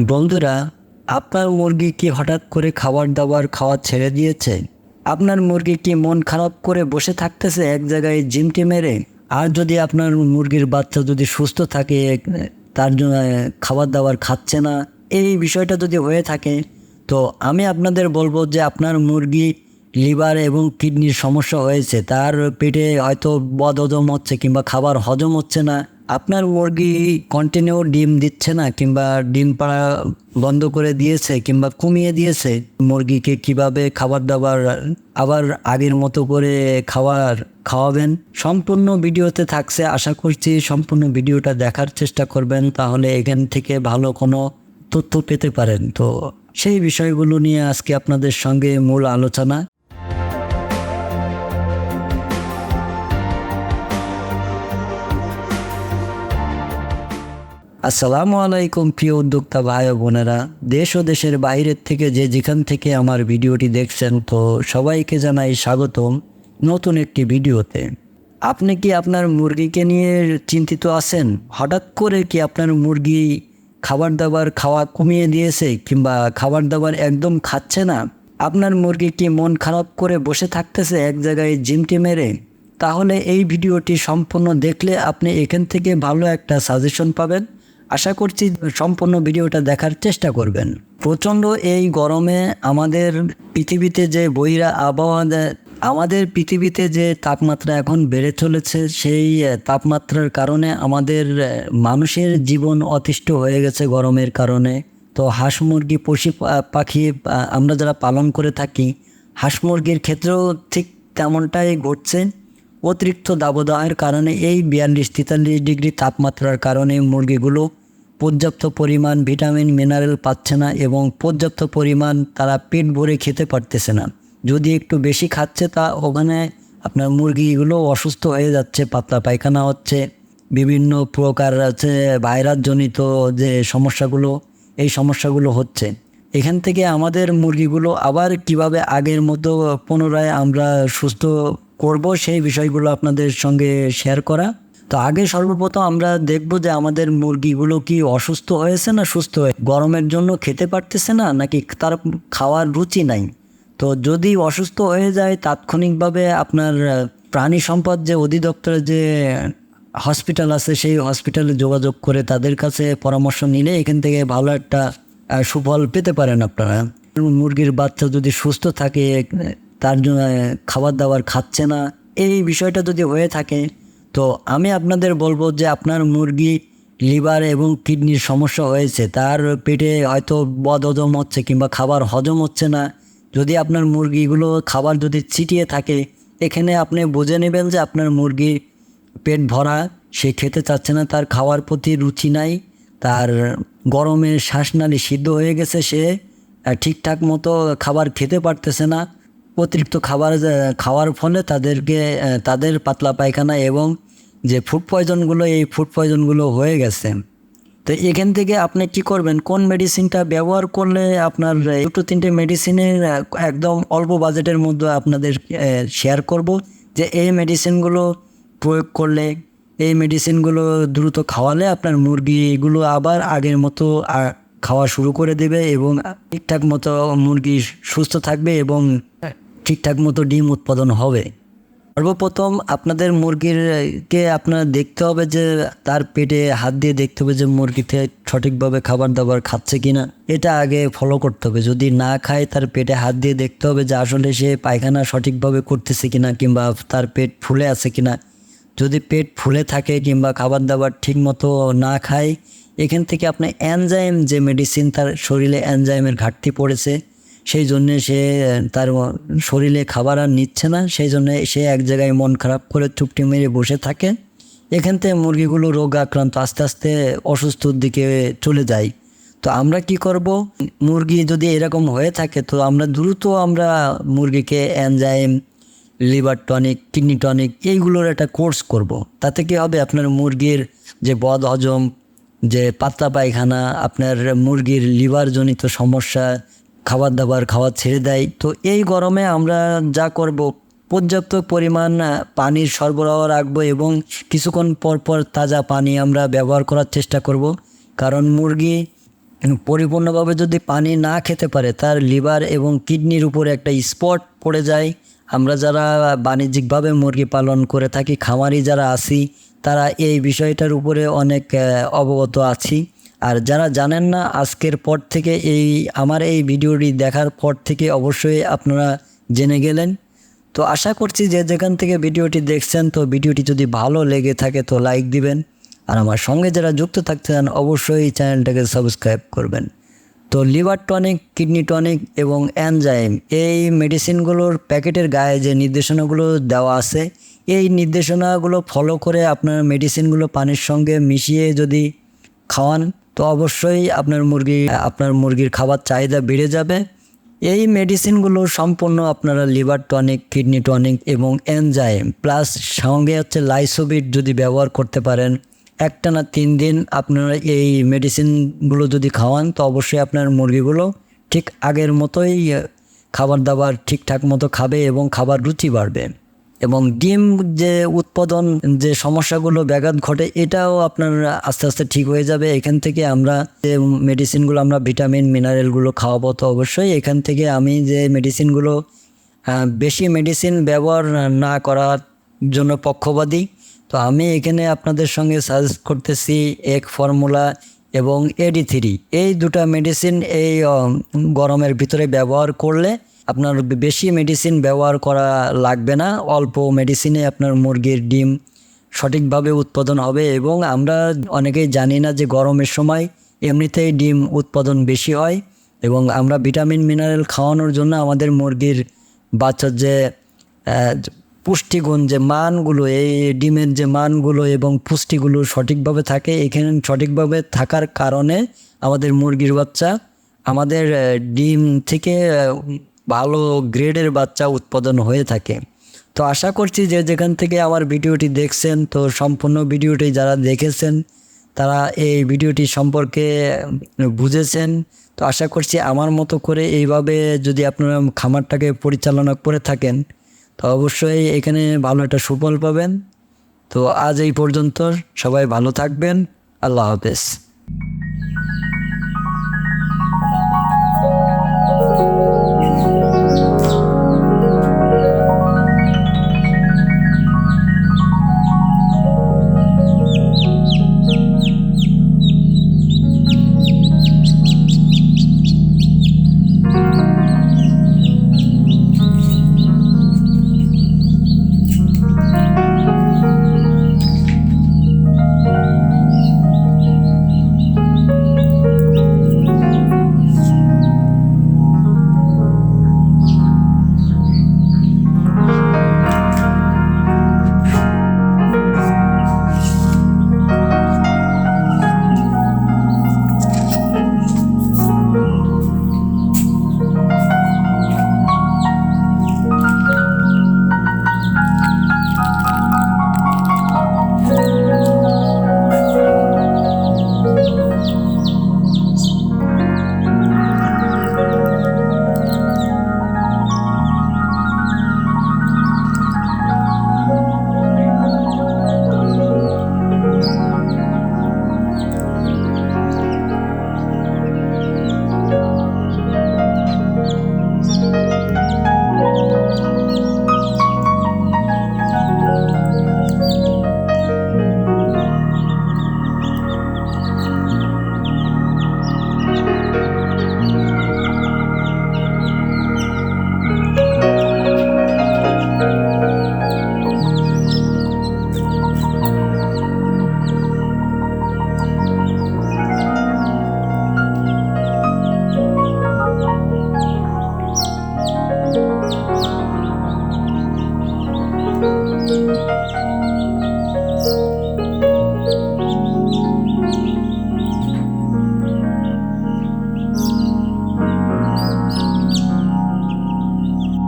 বন্ধুরা, আপনার মুরগি কি হঠাৎ করে খাবার দাবার খাওয়া ছেড়ে দিয়েছে? আপনার মুরগি কি মন খারাপ করে বসে থাকতেছে এক জায়গায় জিমটি মেরে? আর যদি আপনার মুরগির বাচ্চা যদি সুস্থ থাকে, তার জন্য খাবার দাবার খাচ্ছে না? এই বিষয়টা যদি হয়ে থাকে, তো আমি আপনাদের বলব যে আপনার মুরগি লিভার এবং কিডনির সমস্যা হয়েছে। তার পেটে হয়তো বদ হজম হচ্ছে কিংবা খাবার হজম হচ্ছে না। আপনার মুরগি কন্টিনিউ ডিম দিচ্ছে না কিংবা ডিম পাড়া বন্ধ করে দিয়েছে কিংবা কমিয়ে দিয়েছে, মুরগিকে কীভাবে খাবার দাবার আবার আগের মতো করে খাওয়ার, খাওয়াবেন? সম্পূর্ণ ভিডিওতে থাকছে, আশা করছি সম্পূর্ণ ভিডিওটা দেখার চেষ্টা করবেন, তাহলে এখান থেকে ভালো কোনো তথ্য পেতে পারেন। তো সেই বিষয়গুলো নিয়ে আজকে আপনাদের সঙ্গে মূল আলোচনা। আসসালামু আলাইকুম, প্রিয় উদ্যোক্তা ভাই বোনেরা। দেশ ও দেশের বাইরের থেকে যে যেখান থেকে আমার ভিডিওটি দেখছেন, তো সবাইকে জানাই স্বাগতম নতুন একটি ভিডিওতে। আপনি কি আপনার মুরগিকে নিয়ে চিন্তিত আছেন? হঠাৎ করে কি আপনার মুরগি খাবার দাবার খাওয়া কমিয়ে দিয়েছে কিংবা খাবার দাবার একদম খাচ্ছে না? আপনার মুরগি কি মন খারাপ করে বসে থাকতেছে এক জায়গায় জিমটি মেরে? তাহলে এই ভিডিওটি সম্পূর্ণ দেখলে আপনি এখান থেকে ভালো একটা সাজেশন পাবেন। আশা করছি সম্পূর্ণ ভিডিওটা দেখার চেষ্টা করবেন। প্রচণ্ড এই গরমে আমাদের পৃথিবীতে যে বইরা আবহাওয়া আমাদের পৃথিবীতে যে তাপমাত্রা এখন বেড়ে চলেছে, সেই তাপমাত্রার কারণে আমাদের মানুষের জীবন অতিষ্ঠ হয়ে গেছে গরমের কারণে। তো হাঁস মুরগি, পশু পাখি আমরা যারা পালন করে থাকি, হাঁস মুরগির ক্ষেত্রেও ঠিক তেমনটাই ঘটছে। অতিরিক্ত দাবদাহের কারণে এই বিয়াল্লিশ, তেতাল্লিশ ডিগ্রি তাপমাত্রার কারণে মুরগিগুলো পর্যাপ্ত পরিমাণ ভিটামিন, মিনারেল পাচ্ছে না এবং পর্যাপ্ত পরিমাণ তারা পেট ভরে খেতে পারতেছে না। যদি একটু বেশি খাচ্ছে তা ওখানে আপনার মুরগিগুলো অসুস্থ হয়ে যাচ্ছে, পাতলা পায়খানা হচ্ছে, বিভিন্ন প্রকার আছে ভাইরাসজনিত যে সমস্যাগুলো, এই সমস্যাগুলো হচ্ছে। এখান থেকে আমাদের মুরগিগুলো আবার কীভাবে আগের মতো পুনরায় আমরা সুস্থ করব সেই বিষয়গুলো আপনাদের সঙ্গে শেয়ার করা। তো আগে সর্বপ্রথম আমরা দেখব যে আমাদের মুরগিগুলো কি অসুস্থ হয়েছে না সুস্থ হয়ে, গরমের জন্য খেতে পারতেছে না নাকি তার খাওয়ার রুচি নাই? তো যদি অসুস্থ হয়ে যায়, তাৎক্ষণিকভাবে আপনার প্রাণী সম্পদ যে অধিদপ্তরের যে হসপিটাল আছে, সেই হসপিটালে যোগাযোগ করে তাদের কাছে পরামর্শ নিলে এখান থেকে ভালো একটা সুফল পেতে পারেন আপনারা। মুরগির বাচ্চা যদি সুস্থ থাকে, তার জন্য খাবার দাবার খাচ্ছে না, এই বিষয়টা যদি হয়ে থাকে তো আমি আপনাদের বলব যে আপনার মুরগি, লিভার এবং কিডনির সমস্যা হয়েছে, তার পেটে হয়তো বদ হজম হচ্ছে কিংবা খাবার হজম হচ্ছে না। যদি আপনার মুরগিগুলো খাবার যদি ছিটিয়ে থাকে, এখানে আপনি বুঝে নেবেন যে আপনার মুরগি পেট ভরা, সে খেতে চাচ্ছে না, তার খাওয়ার প্রতি রুচি নাই, তার গরমে শ্বাসনালী সিদ্ধ হয়ে গেছে সে ঠিকঠাক মতো খাবার খেতে পারতেছে না। অতিরিক্ত খাবার খাওয়ার ফলে তাদেরকে তাদের পাতলা পায়খানা এবং যে ফুড পয়জনগুলো এই ফুড পয়জনগুলো হয়ে গেছে। তো এখান থেকে আপনি কি করবেন? কোন মেডিসিনটা ব্যবহার করলে আপনার দুটো তিনটে মেডিসিনের একদম অল্প বাজেটের মধ্যে আপনাদের শেয়ার করব যে এই মেডিসিনগুলো প্রয়োগ করলে, এই মেডিসিনগুলো দ্রুত খাওয়ালে আপনার মুরগিগুলো আবার আগের মতো খাওয়া শুরু করে দেবে এবং ঠিকঠাক মতো মুরগি সুস্থ থাকবে এবং ঠিকঠাক মতো ডিম উৎপাদন হবে। সর্বপ্রথম আপনাদের মুরগিরকে আপনার দেখতে হবে যে তার পেটে হাত দিয়ে দেখতে হবে যে মুরগিতে সঠিকভাবে খাবার দাবার খাচ্ছে কিনা। এটা আগে ফলো করতে হবে। যদি না খায়, তার পেটে হাত দিয়ে দেখতে হবে যে আসলে সে পায়খানা সঠিকভাবে করতেছে কিনা কিংবা তার পেট ফুলে আছে কিনা। যদি পেট ফুলে থাকে কিংবা খাবার দাবার ঠিক মতো না খায়, এখান থেকে আপনার অ্যানজাইম যে মেডিসিন তার শরীরে অ্যানজাইমের ঘাটতি পড়েছে সেই জন্যে সে, তার শরীরে খাবার আর নিচ্ছে না, সেই জন্য সে এক জায়গায় মন খারাপ করে চুপটি মেরে বসে থাকে। এখান থেকে মুরগিগুলো রোগ আক্রান্ত আস্তে আস্তে অসুস্থর দিকে চলে যায়। তো আমরা কি করব? মুরগি যদি এরকম হয়ে থাকে, তো আমরা দ্রুত আমরা মুরগিকে enzyme liver tonic, kidney tonic এইগুলোর একটা কোর্স করব। তাতে কি হবে? আপনার মুরগির যে বদ হজম, যে পাতলা পায়খানা, আপনার মুরগির লিভারজনিত সমস্যা খাবার দাবার খাওয়া ছেড়ে দেয়। তো এই গরমে আমরা যা করব, পর্যাপ্ত পরিমাণ পানির সরবরাহ রাখব এবং কিছুক্ষণ পর পর তাজা পানি আমরা ব্যবহার করার চেষ্টা করব। কারণ মুরগি পরিপূর্ণভাবে যদি পানি না খেতে পারে, তার লিভার এবং কিডনির উপরে একটা স্পট পড়ে যায়। আমরা যারা বাণিজ্যিকভাবে মুরগি পালন করে থাকি, খামারি যারা আছি, তারা এই বিষয়টার উপরে অনেক অবগত আছি। আর যারা জানেন না আজকের পর থেকে এই, আমার এই ভিডিওটি দেখার পর থেকে অবশ্যই আপনারা জেনে গেলেন। তো আশা করছি যে যেখান থেকে ভিডিওটি দেখছেন, তো ভিডিওটি যদি ভালো লেগে থাকে, তো লাইক দিবেন। আর আমার সঙ্গে যারা যুক্ত থাকতে চান অবশ্যই চ্যানেলটাকে সাবস্ক্রাইব করবেন। তো লিভার টনিক, কিডনি টনিক এবং অ্যানজাইম এই মেডিসিনগুলোর প্যাকেটের গায়ে যে নির্দেশনাগুলো দেওয়া আছে, এই নির্দেশনাগুলো ফলো করে আপনার মেডিসিনগুলো পানির সঙ্গে মিশিয়ে যদি খাওয়ান তো অবশ্যই আপনার মুরগি, আপনার মুরগির খাবার চাহিদা বেড়ে যাবে। এই মেডিসিনগুলো সম্পূর্ণ আপনারা লিভার টনিক কিডনি টনিক এবং এনজাইম প্লাস সঙ্গে হচ্ছে লাইসোবিট যদি ব্যবহার করতে পারেন একটানা তিন দিন আপনারা এই মেডিসিনগুলো যদি খাওয়ান, তো অবশ্যই আপনার মুরগিগুলো ঠিক আগের মতোই খাবার দাবার ঠিকঠাক মতো খাবে এবং খাবার রুচি বাড়বে। এবং ডিম যে উৎপাদন, যে সমস্যাগুলো, ব্যাঘাত ঘটে, এটাও আপনার আস্তে আস্তে ঠিক হয়ে যাবে। এখান থেকে আমরা যে মেডিসিনগুলো আমরা ভিটামিন মিনারেলগুলো খাওয়াবো, তো অবশ্যই এখান থেকে আমি যে মেডিসিনগুলো বেশি মেডিসিন ব্যবহার না করার জন্য পক্ষপাতী, তো আমি এখানে আপনাদের সঙ্গে সাজেস্ট করতেছি এক ফর্মুলা এবং এডি থ্রি এই দুটা মেডিসিন এই গরমের ভিতরে ব্যবহার করলে আপনার বেশি মেডিসিন ব্যবহার করা লাগবে না, অল্প মেডিসিনে আপনার মুরগির ডিম সঠিকভাবে উৎপাদন হবে এবং আমরা অনেকেই জানি না যে গরমের সময় এমনিতেই ডিম উৎপাদন বেশি হয় এবং আমরা ভিটামিন মিনারেল খাওয়ানোর জন্য আমাদের মুরগির বাচ্চার যে পুষ্টিগুণ যে মানগুলো, এই ডিমের যে মানগুলো এবং পুষ্টিগুলো সঠিকভাবে থাকে, এখানে সঠিকভাবে থাকার কারণে আমাদের মুরগির বাচ্চা আমাদের ডিম থেকে ভালো গ্রেডের বাচ্চা উৎপাদন হয়ে থাকে। তো আশা করছি যে যেখান থেকে আমার ভিডিওটি দেখছেন, তো সম্পূর্ণ ভিডিওটি যারা দেখেছেন, তারা এই ভিডিওটি সম্পর্কে বুঝেছেন। তো আশা করছি আমার মতো করে এইভাবে যদি আপনারা খামারটাকে পরিচালনা করে থাকেন, তো অবশ্যই এখানে ভালো একটা সুফল পাবেন। তো আজ এই পর্যন্ত সবাই ভালো থাকবেন। আল্লাহ হাফেজ।